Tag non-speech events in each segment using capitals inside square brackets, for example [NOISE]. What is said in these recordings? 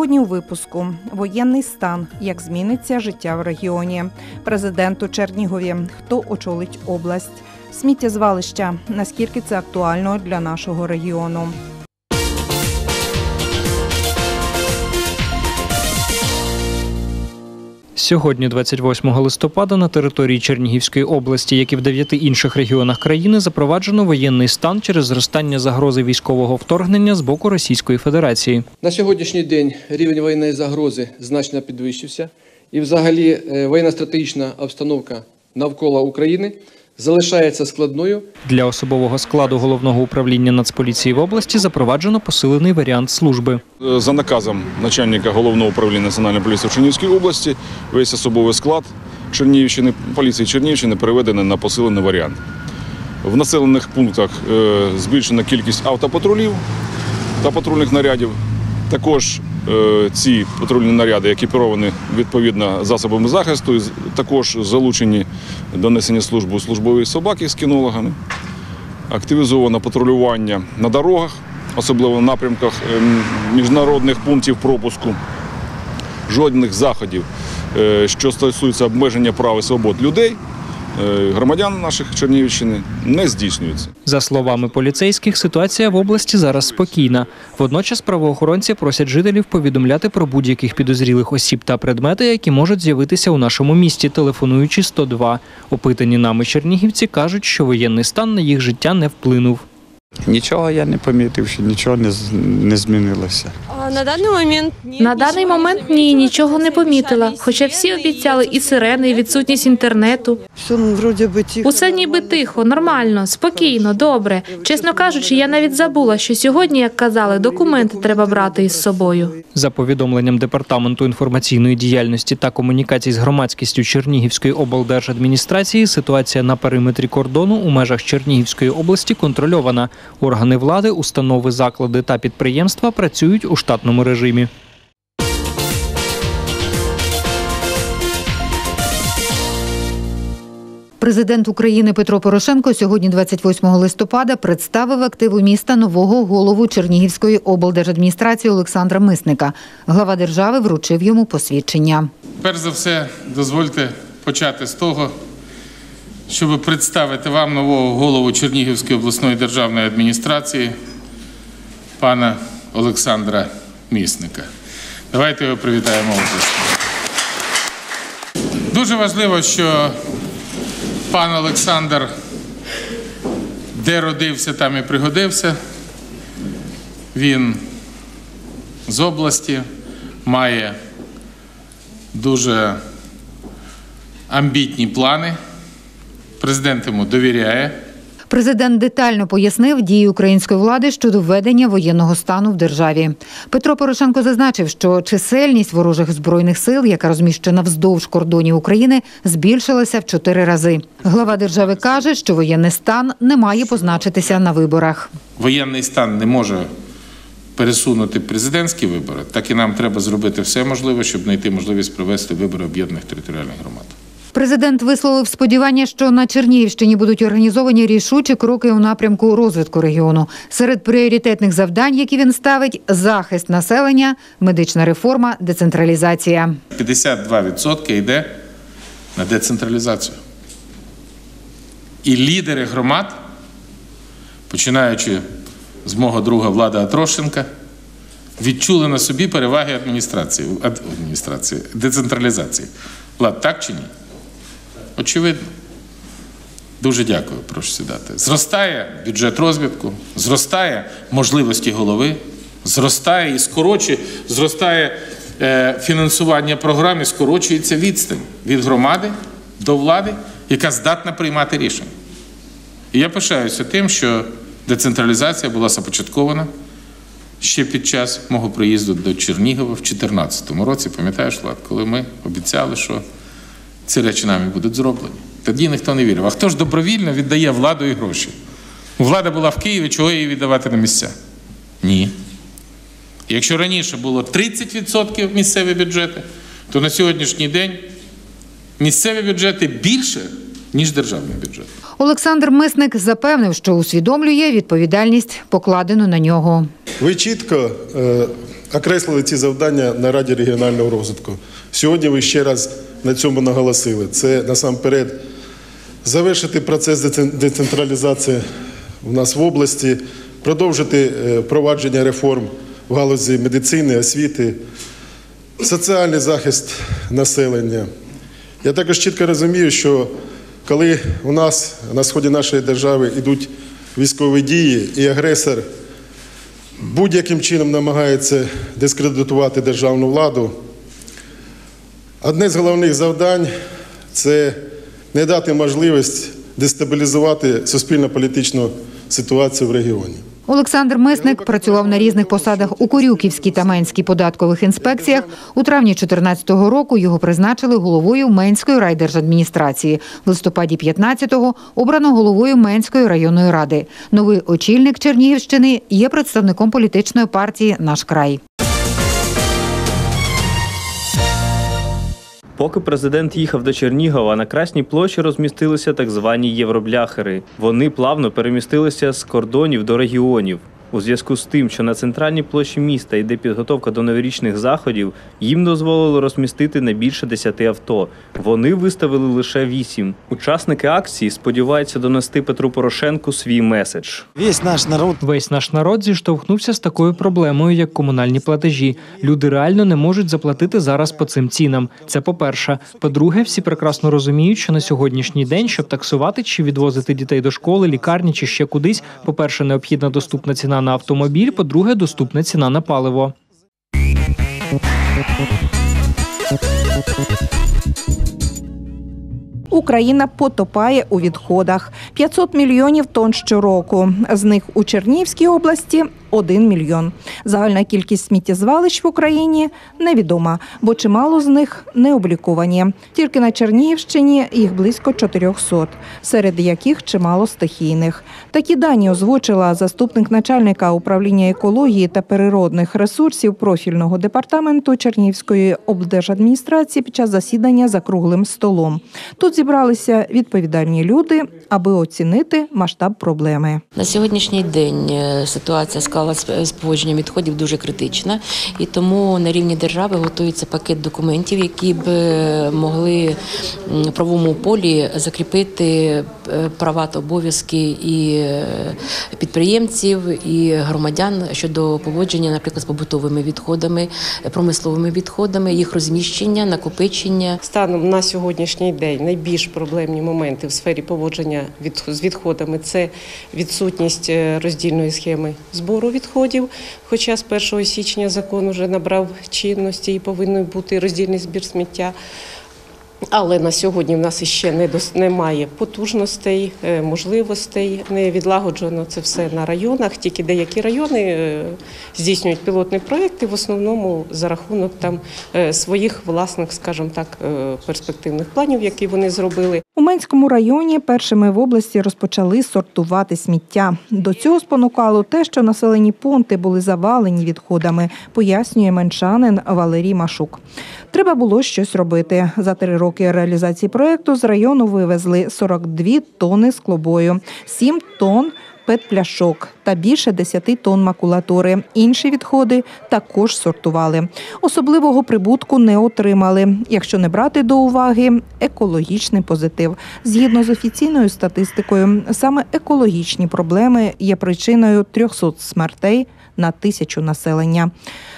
Сьогодні у випуску. Воєнний стан, як зміниться життя в регіоні, президент у Чернігові, хто очолить область, сміттєзвалища, наскільки це актуально для нашого регіону. Сьогодні, 28 листопада, на території Чернігівської області, як і в дев'яти інших регіонах країни, запроваджено воєнний стан через зростання загрози військового вторгнення з боку Російської Федерації. На сьогоднішній день рівень воєнної загрози значно підвищився, і взагалі е, воєнно-стратегічна обстановка навколо України залишається складною. Для особового складу головного управління Нацполіції в області запроваджено посилений варіант служби. За наказом начальника головного управління національної поліції в Чернігівській області весь особовий склад Чернігівщини, поліції Чернігівщини переведений на посилений варіант. В населених пунктах е, збільшена кількість автопатрулів та патрульних нарядів. Також е, ці патрульні наряди екіпіровані відповідно засобами захисту, також залучені до несення служби службові собаки з кінологами. Активізовано патрулювання на дорогах, особливо в напрямках ем, міжнародних пунктів пропуску. Жодних заходів, е, що стосуються обмеження прав і свобод людей, е, громадян наших Чернігівщини, не здійснюється. За словами поліцейських, ситуація в області зараз спокійна. Водночас правоохоронці просять жителів повідомляти про будь-яких підозрілих осіб та предмети, які можуть з'явитися у нашому місті, телефонуючи 102. Опитані нами чернігівці кажуть, що воєнний стан на їх життя не вплинув. Нічого я не помітив, що нічого не, з- не змінилося. А, На даний момент ні. На даний момент ні, нічого не помітила. Хоча всі обіцяли і сирени, і відсутність інтернету. Усе ніби тихо, нормально, спокійно, добре. Чесно кажучи, я навіть забула, що сьогодні, як казали, документи треба брати із собою. За повідомленням департаменту інформаційної діяльності та комунікацій з громадськістю Чернігівської облдержадміністрації, ситуація на периметрі кордону у межах Чернігівської області контрольована. Органи влади, установи, заклади та підприємства працюють у штатному режимі. Президент України Петро Порошенко сьогодні, 28 листопада, представив активу міста нового голову Чернігівської облдержадміністрації Олександра Мисника. Глава держави вручив йому посвідчення. Перш за все, дозвольте почати з того, щоб представити вам нового голову Чернігівської обласної державної адміністрації, пана Олександра Місника. Давайте його привітаємо. Дуже важливо, що пан Олександр де родився, там і пригодився. Він з області має дуже амбітні плани. Президент йому довіряє. Президент детально пояснив дії української влади щодо введення воєнного стану в державі. Петро Порошенко зазначив, що чисельність ворожих збройних сил, яка розміщена вздовж кордонів України, збільшилася в чотири рази. Глава держави каже, що воєнний стан не має позначитися на виборах. Воєнний стан не може пересунути президентські вибори, так і нам треба зробити все можливе, щоб знайти можливість провести вибори об'єднаних територіальних громад. Президент висловив сподівання, що на Чернігівщині будуть організовані рішучі кроки у напрямку розвитку регіону. Серед пріоритетних завдань, які він ставить, захист населення, медична реформа, децентралізація. 52% йде на децентралізацію. І лідери громад, починаючи з мого друга Влада Атрошенка, відчули на собі переваги адміністрації, адміністрації децентралізації. Влад, так чи ні? Очевидно. Дуже дякую, прошу сідати. Зростає бюджет розвитку, зростає можливості голови, зростає і скорочує, зростає е, фінансування програм і скорочується відстань від громади до влади, яка здатна приймати рішення. І я пишаюся тим, що децентралізація була започаткована ще під час мого приїзду до Чернігова в 2014 році. Пам'ятаєш, Влад, коли ми обіцяли, що ці речі нами будуть зроблені. Тоді ніхто не вірив. А хто ж добровільно віддає владу і гроші? Влада була в Києві, чого її віддавати на місця? Ні. Якщо раніше було 30% місцеві бюджети, то на сьогоднішній день місцеві бюджети більше, ніж державний бюджет. Олександр Мисник запевнив, що усвідомлює відповідальність, покладену на нього. Ви чітко е, окреслили ці завдання на Раді регіонального розвитку. Сьогодні ви ще раз на цьому наголосили. Це насамперед завершити процес децен- децентралізації у нас в області, продовжити е, впровадження реформ в галузі медицини, освіти, соціальний захист населення. Я також чітко розумію, що коли у нас на сході нашої держави йдуть військові дії і агресор будь-яким чином намагається дискредитувати державну владу, одне з головних завдань це не дати можливість дестабілізувати суспільно-політичну ситуацію в регіоні. Олександр Месник працював на різних посадах у Корюківській та Менській податкових інспекціях. У травні 2014 року його призначили головою Менської райдержадміністрації. В листопаді 15-го обрано головою Менської районної ради. Новий очільник Чернігівщини є представником політичної партії Наш край. Поки президент їхав до Чернігова, на Красній площі розмістилися так звані євробляхери. Вони плавно перемістилися з кордонів до регіонів. У зв'язку з тим, що на центральній площі міста йде підготовка до новорічних заходів, їм дозволили розмістити не більше 10 авто. Вони виставили лише 8. Учасники акції сподіваються донести Петру Порошенку свій меседж. Весь наш народ Весь наш народ зіштовхнувся з такою проблемою, як комунальні платежі. Люди реально не можуть заплатити зараз по цим цінам. Це по-перше. По-друге, всі прекрасно розуміють, що на сьогоднішній день, щоб таксувати чи відвозити дітей до школи, лікарні чи ще кудись, по-перше, необхідна доступна ціна на автомобіль, по-друге, доступна ціна на паливо. Україна потопає у відходах 500 мільйонів тонн щороку. З них у Чернігівській області 1 мільйон. Загальна кількість сміттєзвалищ в Україні невідома, бо чимало з них не обліковані. Тільки на Чернігівщині їх близько 400, серед яких чимало стихійних. Такі дані озвучила заступник начальника управління екології та природних ресурсів профільного департаменту Чернігівської облдержадміністрації під час засідання за круглим столом. Тут зібралися відповідальні люди, аби оцінити масштаб проблеми. На сьогоднішній день е, ситуація склалася з з поводженням відходів дуже критична, і тому на рівні держави готується пакет документів, які б е, могли в правовому полі закріпити е, права та обов'язки і е, підприємців, і громадян щодо поводження, наприклад, з побутовими відходами, е, промисловими відходами, їх розміщення, накопичення. Станом на сьогоднішній день найбільш проблемні моменти в сфері поводження з відходами це відсутність е, роздільної схеми збору відходів. Хоча з 1 січня закон вже набрав чинності і повинен бути роздільний збір сміття. Але на сьогодні в нас іще не дос- немає потужностей, е, можливостей. Не відлагоджено це все на районах. Тільки деякі райони е, здійснюють пілотні проекти, в основному за рахунок там е, своїх власних, скажімо так, перспективних планів, які вони зробили. У Менському районі першими в області розпочали сортувати сміття. До цього спонукало те, що населені пункти були завалені відходами, пояснює меншанин Валерій Машук. Треба було щось робити. За три роки реалізації проєкту з району вивезли 42 тонни склобою, 7 тонн петпляшок та більше 10 тонн макулатури. Інші відходи також сортували. Особливого прибутку не отримали, якщо не брати до уваги екологічний позитив. Згідно з офіційною статистикою, саме екологічні проблеми є причиною 300 смертей на тисячу населення.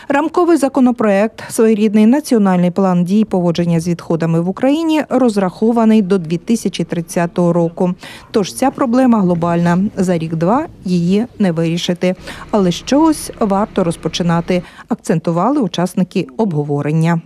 Рамковий законопроект, своєрідний національний план дій поводження з відходами в Україні, розрахований до 2030 року. Тож ця проблема глобальна. За рік-два її не вирішити. Але з чогось варто розпочинати, акцентували учасники обговорення.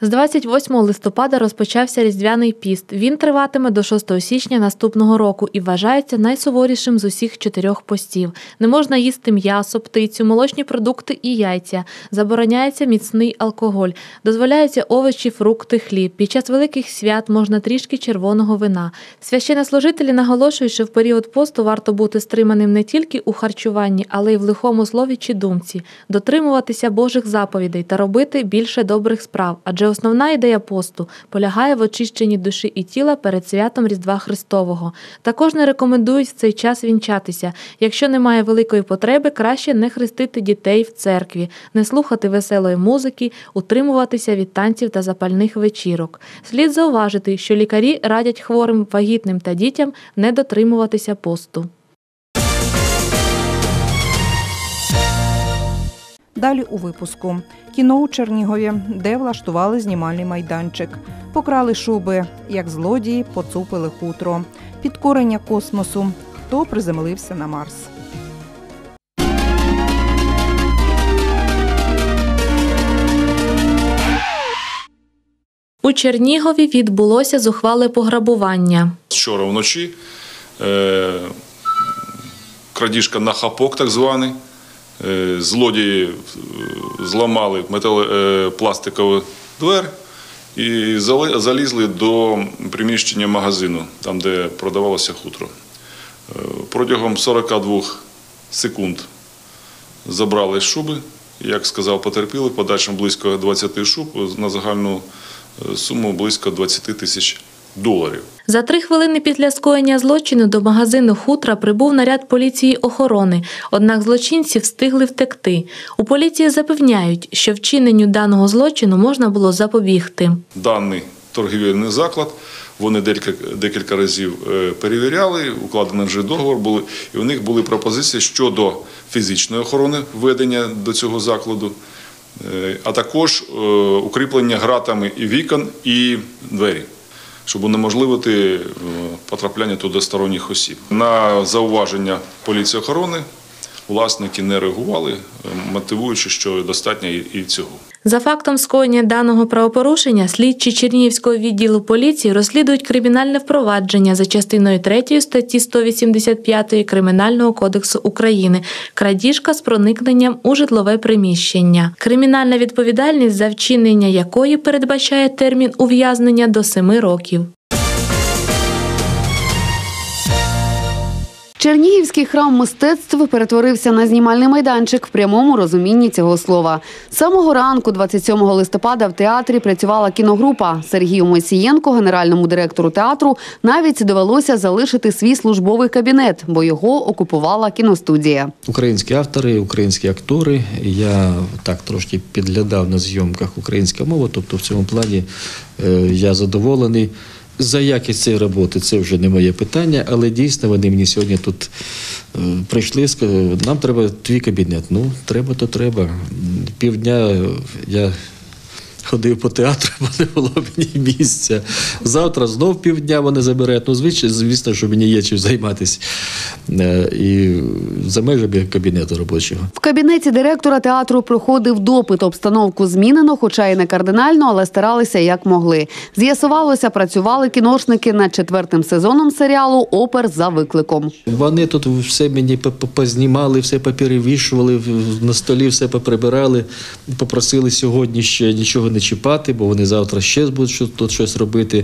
З 28 листопада розпочався Різдвяний піст. Він триватиме до 6 січня наступного року і вважається найсуворішим з усіх чотирьох постів. Не можна їсти м'ясо, птицю, молочні продукти і яйця. Забороняється міцний алкоголь. Дозволяються овочі, фрукти, хліб. Під час великих свят можна трішки червоного вина. Священнослужителі наголошують, що в період посту варто бути стриманим не тільки у харчуванні, але й в лихому слові чи думці, дотримуватися Божих заповідей та робити більше добрих справ, адже адже основна ідея посту полягає в очищенні душі і тіла перед святом Різдва Христового. Також не рекомендують в цей час вінчатися. Якщо немає великої потреби, краще не хрестити дітей в церкві, не слухати веселої музики, утримуватися від танців та запальних вечірок. Слід зауважити, що лікарі радять хворим, вагітним та дітям не дотримуватися посту. Далі у випуску кіно у Чернігові, де влаштували знімальний майданчик, покрали шуби, як злодії поцупили хутро, підкорення космосу, хто приземлився на Марс. У Чернігові відбулося зухвале пограбування. Вчора вночі е, крадіжка на хапок, так званий. Е, злодії е, зламали е, пластикову двері і залізли до приміщення магазину, там, де продавалося хутро. Протягом 42 секунд забрали шуби. Як сказав потерпілий, в подальшому близько 20 шуб на загальну суму близько 20 тисяч доларів. За три хвилини після скоєння злочину до магазину хутра прибув наряд поліції охорони, однак злочинці встигли втекти. У поліції запевняють, що вчиненню даного злочину можна було запобігти. даний торгівельний заклад. Вони декілька, декілька разів е, перевіряли, укладений вже договор були, і у них були пропозиції щодо фізичної охорони введення до цього закладу, е, а також е, укріплення гратами і вікон, і двері, щоб унеможливити е, потрапляння туди сторонніх осіб. На зауваження поліції охорони власники не реагували, е, мотивуючи, що достатньо і і цього. За фактом скоєння даного правопорушення, слідчі Чернігівського відділу поліції розслідують кримінальне впровадження за частиною 3 статті 185 Кримінального кодексу України крадіжка з проникненням у житлове приміщення. Кримінальна відповідальність за вчинення якої передбачає термін ув'язнення до 7 років. Чернігівський храм мистецтв перетворився на знімальний майданчик в прямому розумінні цього слова. Самого ранку, 27 листопада, в театрі працювала кіногрупа. Сергію Мосієнко, генеральному директору театру, навіть довелося залишити свій службовий кабінет, бо його окупувала кіностудія. Українські автори, українські актори. Я так трошки підглядав на зйомках українська мова, тобто в цьому плані е, я задоволений. За якість цієї роботи це вже не моє питання, але дійсно вони мені сьогодні тут е, прийшли, сказали, нам треба твій кабінет. Ну, треба, то треба. Півдня я ходив по театру, [LAUGHS] бо не було мені місця. Завтра знов півдня вони заберуть. Ну, звичайно, звісно, що мені є чим займатися. Е, І за межами кабінету робочого. В кабінеті директора театру проходив допит. Обстановку змінено, хоча й не кардинально, але старалися як могли. З'ясувалося, працювали кіношники над четвертим сезоном серіалу Опер за викликом. Вони тут все мені по- по- познімали, все поперевішували, на столі все поприбирали. Попросили сьогодні ще нічого не чіпати, бо вони завтра ще будуть тут щось робити.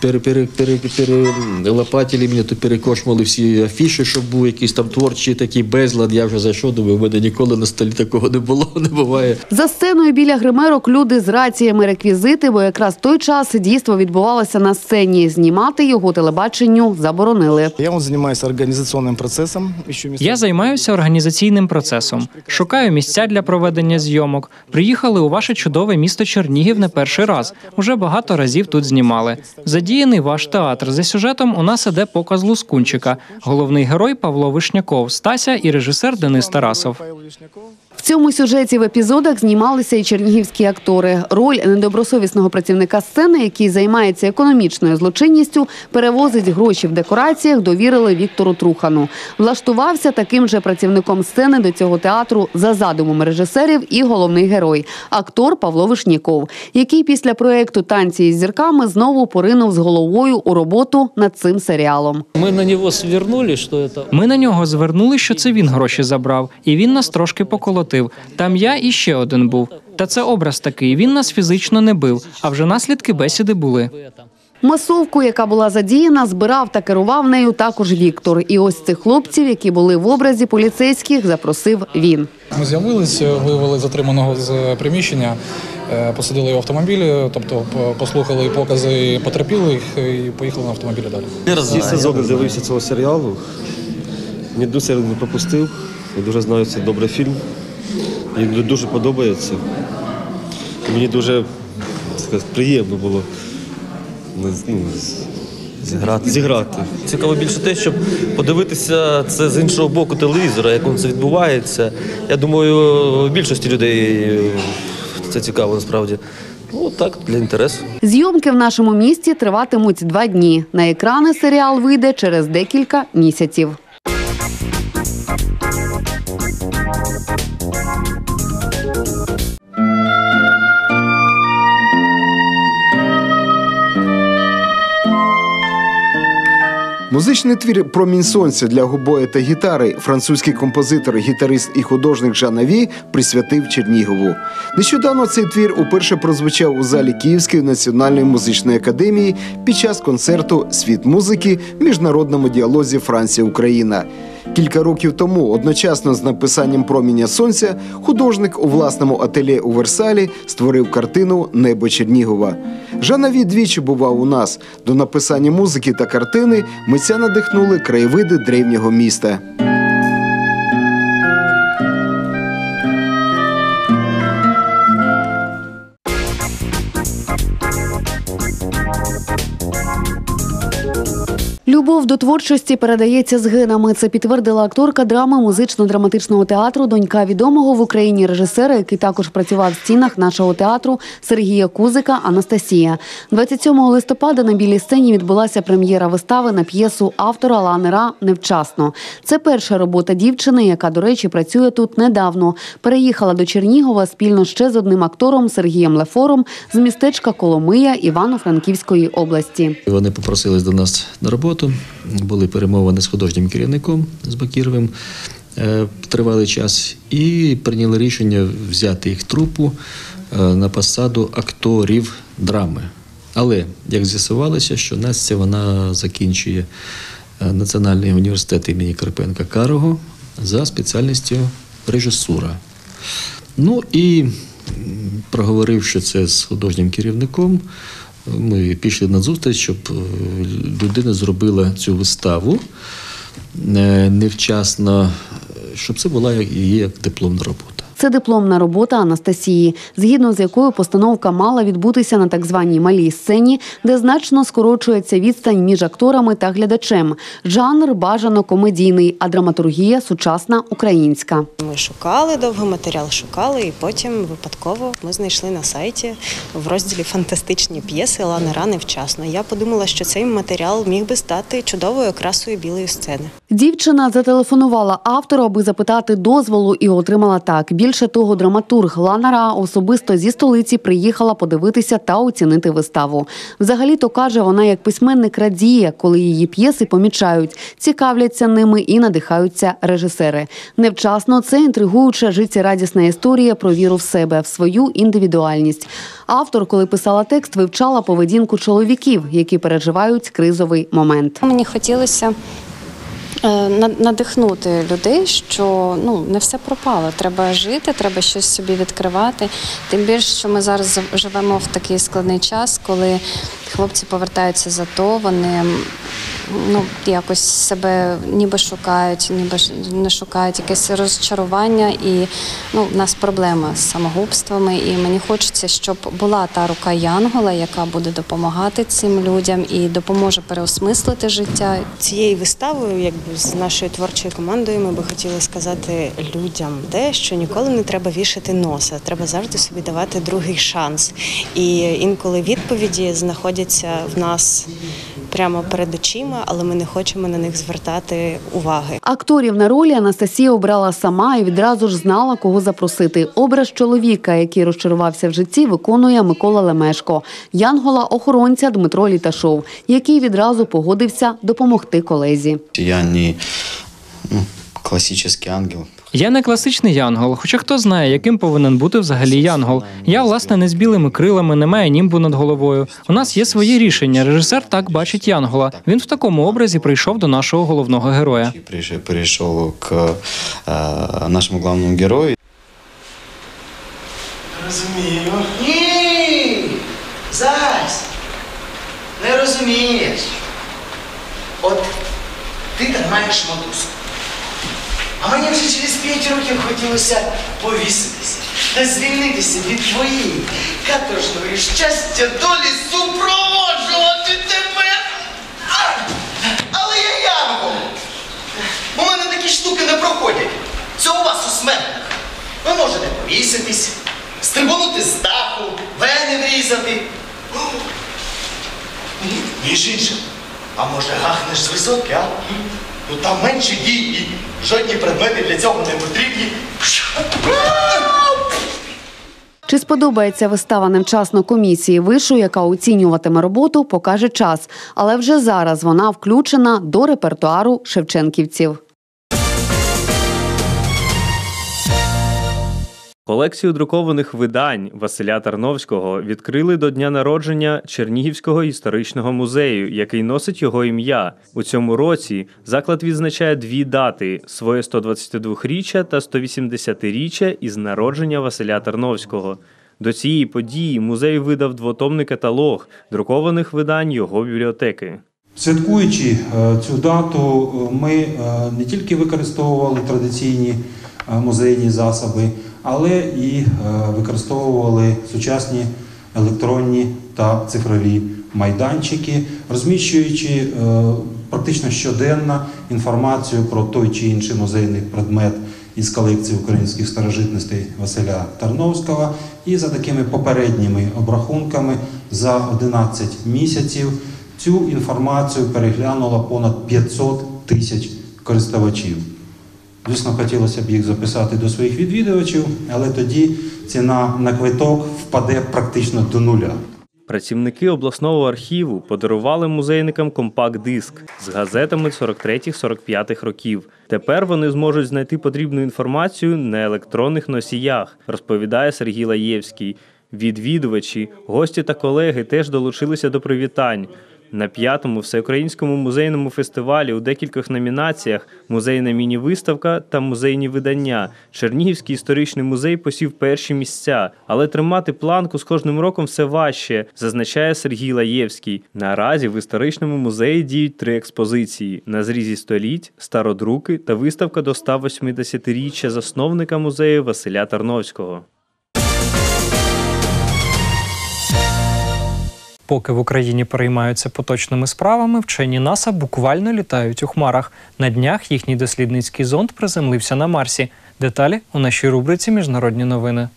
Пере, пере, пере, перелопатили мені, то перекошмали всі афіші, щоб був якийсь там творчий такий безлад. Я вже зайшов, думаю, у мене ніколи на столі такого не було, [LAUGHS] не буває. За сценою біля гримерок люди з раціями реквізити, бо якраз той час дійство відбувалося на сцені. Знімати його телебаченню заборонили. Я организационным процессом. Ищу. Я займаюся організаційним процесом. Шукаю місця для проведення зйомок. Приїхали у ваше чудове місто Чернігів не перший раз. Уже багато разів тут знімали. Задіяний ваш театр. За сюжетом у нас іде показ Лускунчика. Головний герой Павло Вишняков, Стася і режисер Денис Тарасов. В цьому сюжеті в епізодах знімалися і чернігівські актори. Роль недобросовісного працівника сцени, який займається економічною злочинністю, перевозить гроші в декораціях, довірили Віктору Трухану. Влаштувався таким же працівником сцени до цього театру за задумом режисерів і головний герой актор Павло Вишняков, який після проєкту Танці із зірками знову поринув з головою у роботу над цим серіалом. Мы на него свернули, что это Ми на нього звернули, що це він гроші забрав, і він нас трошки поколотив. Там я і ще один був. Та це образ такий. Він нас фізично не бив, а вже наслідки бесіди були. Масовку, яка була задіяна, збирав та керував нею також Віктор. І ось цих хлопців, які були в образі поліцейських, запросив він. Ми з'явились, вивели затриманого з приміщення, е, посадили його в автомобіль, тобто послухали покази потерпілих і поїхали на автомобілі далі. Всі сезони з'явився цього серіалу. Ні одну серію не пропустив. Я дуже знаю, це добрий фільм. Мені дуже подобається. Мені дуже так сказати, приємно було ну, зіграти. зіграти. Цікаво більше те, щоб подивитися це з іншого боку телевізора, як воно це відбувається. Я думаю, більшості людей це цікаво насправді. Ну так, для інтересу. Зйомки в нашому місті триватимуть два дні. На екрани серіал вийде через декілька місяців. Музичний твір Промінь сонця для губої та гітари французький композитор, гітарист і художник Жан Аві присвятив Чернігову. Нещодавно цей твір уперше прозвучав у залі Київської національної музичної академії під час концерту Світ музики в міжнародному діалозі Франція-Україна. Кілька років тому, одночасно з написанням Проміння сонця, художник у власному ательє у Версалі створив картину Небо Чернігова. Жанаві двічі бував у нас. До написання музики та картини митця надихнули краєвиди древнього міста. Любов до творчості передається з генами. Це підтвердила акторка драми музично-драматичного театру, донька відомого в Україні режисера, який також працював в стінах нашого театру Сергія Кузика Анастасія. 27 листопада на білій сцені відбулася прем'єра вистави на п'єсу автора Лани Ра Невчасно. Це перша робота дівчини, яка, до речі, працює тут недавно. Переїхала до Чернігова спільно ще з одним актором Сергієм Лефором з містечка Коломия Івано-Франківської області. Вони попросились до нас на роботу. Були перемовини з художнім керівником з Бакіровим е, тривалий час, і прийняли рішення взяти їх трупу е, на посаду акторів драми. Але як з'ясувалося, що Настя вона закінчує е, Національний університет імені Карпенка Карого за спеціальністю режисура. Ну і проговоривши це з художнім керівником, ми пішли на зустріч, щоб е, людина зробила цю виставу е, невчасно, е, щоб це була як, як дипломна робота. Це дипломна робота Анастасії, згідно з якою постановка мала відбутися на так званій малій сцені, де значно скорочується відстань між акторами та глядачем. Жанр бажано комедійний, а драматургія сучасна українська. Ми шукали довго матеріал, шукали, і потім випадково ми знайшли на сайті в розділі фантастичні п'єси Лани Рани вчасно. Я подумала, що цей матеріал міг би стати чудовою окрасою білої сцени. Дівчина зателефонувала автору, аби запитати дозволу, і отримала так. Більше того, драматург Лана Ра особисто зі столиці приїхала подивитися та оцінити виставу. Взагалі то каже, вона як письменник радіє, коли її п'єси помічають, цікавляться ними і надихаються режисери. Невчасно це інтригуюча життєрадісна історія про віру в себе, в свою індивідуальність. Автор, коли писала текст, вивчала поведінку чоловіків, які переживають кризовий момент. Мені хотілося надихнути людей, що ну не все пропало. Треба жити, треба щось собі відкривати. Тим більше, що ми зараз живемо в такий складний час, коли хлопці повертаються за то, вони ну якось себе ніби шукають, ніби не шукають якесь розчарування, і ну в нас проблема з самогубствами. І мені хочеться, щоб була та рука Янгола, яка буде допомагати цим людям і допоможе переосмислити життя. Цією виставою, якби з нашою творчою командою, ми би хотіли сказати людям те, що ніколи не треба вішати носа, треба завжди собі давати другий шанс. І інколи відповіді знаходяться в нас прямо перед очима, але ми не хочемо на них звертати уваги. Акторів на ролі Анастасія обрала сама і відразу ж знала, кого запросити. Образ чоловіка, який розчарувався в житті, виконує Микола Лемешко, янгола охоронця Дмитро Літашов, який відразу погодився допомогти колезі. Я не ну, классический ангел. Я не класичний янгол, хоча хто знає, яким повинен бути взагалі янгол. Я, власне, не з білими крилами, не маю німбу над головою. У нас є свої рішення. Режисер так бачить янгола. Він в такому образі прийшов до нашого головного героя. Пришел к э, нашему главному герою. Розумію. Ні! Зась! Не розумієш. От ти тримаєш мотузку. А мені вже через п'ять років хотілося повіситися та звільнитися від твоєї каторжної щастя долі супроводжувати тебе. Але я янгол. У мене такі штуки не проходять. Це у вас у смертних. Ви можете повіситись, стрибнути з даху, вени врізати. Між іншим, а може гахнеш з висотки, а? Ну там менше дій і жодні предмети для цього не потрібні. Чи сподобається вистава невчасно комісії вишу, яка оцінюватиме роботу, покаже час. Але вже зараз вона включена до репертуару шевченківців. Колекцію друкованих видань Василя Тарновського відкрили до дня народження Чернігівського історичного музею, який носить його ім'я. У цьому році заклад відзначає дві дати: своє 122-річчя та 180-річчя із народження Василя Тарновського. До цієї події музей видав двотомний каталог друкованих видань його бібліотеки. Святкуючи е, цю дату, е, ми е, не тільки використовували традиційні музейні засоби, але і е, використовували сучасні електронні та цифрові майданчики, розміщуючи е, практично щоденно інформацію про той чи інший музейний предмет із колекції українських старожитностей Василя Тарновського. І за такими попередніми обрахунками за 11 місяців цю інформацію переглянуло понад 500 тисяч користувачів. Звісно, хотілося б їх записати до своїх відвідувачів, але тоді ціна на квиток впаде практично до нуля. Працівники обласного архіву подарували музейникам компакт-диск з газетами 43-45 років. Тепер вони зможуть знайти потрібну інформацію на електронних носіях, розповідає Сергій Лаєвський. Відвідувачі, гості та колеги теж долучилися до привітань. На п'ятому всеукраїнському музейному фестивалі у декількох номінаціях музейна міні-виставка та музейні видання. Чернігівський історичний музей посів перші місця, але тримати планку з кожним роком все важче, зазначає Сергій Лаєвський. Наразі в історичному музеї діють три експозиції: на зрізі століть, стародруки та виставка до 180-річчя засновника музею Василя Тарновського. Поки в Україні переймаються поточними справами, вчені НАСА буквально літають у хмарах. На днях їхній дослідницький зонд приземлився на Марсі. Деталі у нашій рубриці Міжнародні новини.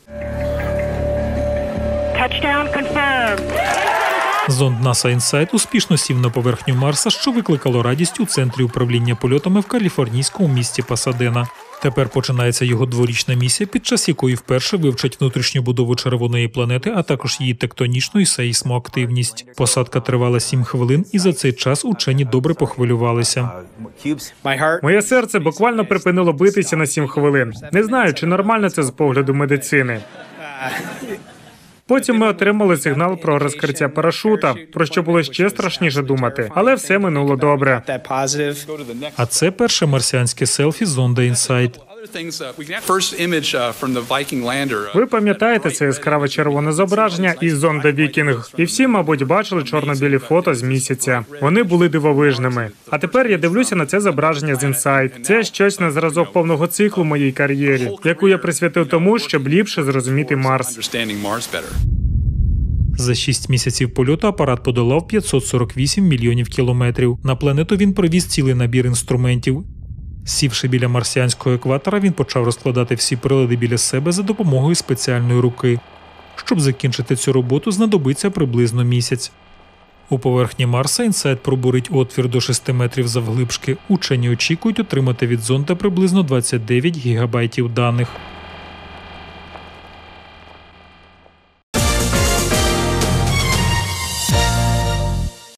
Зонд NASA Insight успішно сів на поверхню Марса, що викликало радість у центрі управління польотами в каліфорнійському місті Пасадена. Тепер починається його дворічна місія, під час якої вперше вивчать внутрішню будову червоної планети, а також її тектонічну і сейсмоактивність. Посадка тривала 7 хвилин, і за цей час учені добре похвилювалися. Моє серце буквально припинило битися на 7 хвилин. Не знаю, чи нормально це з погляду медицини. Потім ми отримали сигнал про розкриття парашута, про що було ще страшніше думати, але все минуло добре. А це перше марсіанське селфі зонда Insight. Ви пам'ятаєте це яскраве червоне зображення із зонда Вікінг? І всі, мабуть, бачили чорно-білі фото з місяця. Вони були дивовижними. А тепер я дивлюся на це зображення з Інсайт. Це щось на зразок повного циклу моїй кар'єрі, яку я присвятив тому, щоб ліпше зрозуміти Марс. За 6 місяців польоту апарат подолав 548 мільйонів кілометрів. На планету він провіз цілий набір інструментів. Сівши біля марсіанського екватора, він почав розкладати всі прилади біля себе за допомогою спеціальної руки. Щоб закінчити цю роботу, знадобиться приблизно місяць. У поверхні Марса інсайт пробурить отвір до 6 метрів завглибшки. Учені очікують отримати від зонда приблизно 29 гігабайтів даних.